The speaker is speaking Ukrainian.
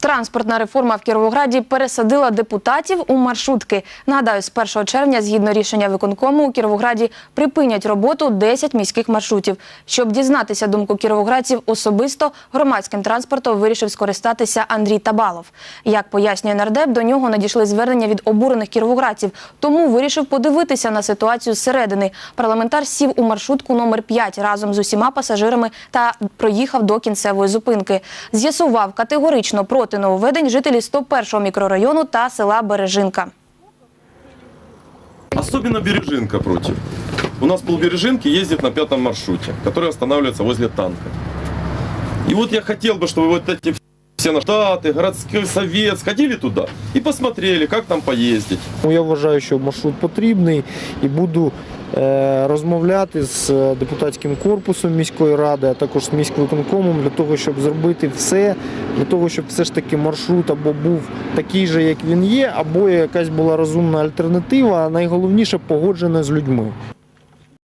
Транспортна реформа в Кіровограді пересадила депутатів у маршрутки. Нагадаю, з 1 червня, згідно рішення виконкому, у Кіровограді припинять роботу 10 міських маршрутів. Щоб дізнатися думку кіровоградців особисто, громадським транспортом вирішив скористатися Андрій Табалов. Як пояснює нардеп, до нього надійшли звернення від обурених кіровоградців, тому вирішив подивитися на ситуацію зсередини. Парламентар сів у маршрутку номер 5 разом з усіма пасажирами та проїхав до кінцевої зупинки. З'ясував категорично проти нововведень жителі 101-го мікрорайону та села Бережинка. Особенно Бережинка против. У нас полбережинки ездит на пятом маршруте, который останавливается возле танка. И вот я хотел бы, чтобы вот эти все на штаты, городской совет сходили туда и посмотрели, как там поездить. Ну, Я вважаю, що маршрут потрібний і буду е, розмовляти з е, депутатським корпусом міської ради, а також з міськвиконкомом для того, щоб зробити все, для того, щоб все ж таки маршрут або був такий же, як він є, або якась була розумна альтернатива, а найголовніше погоджена з людьми.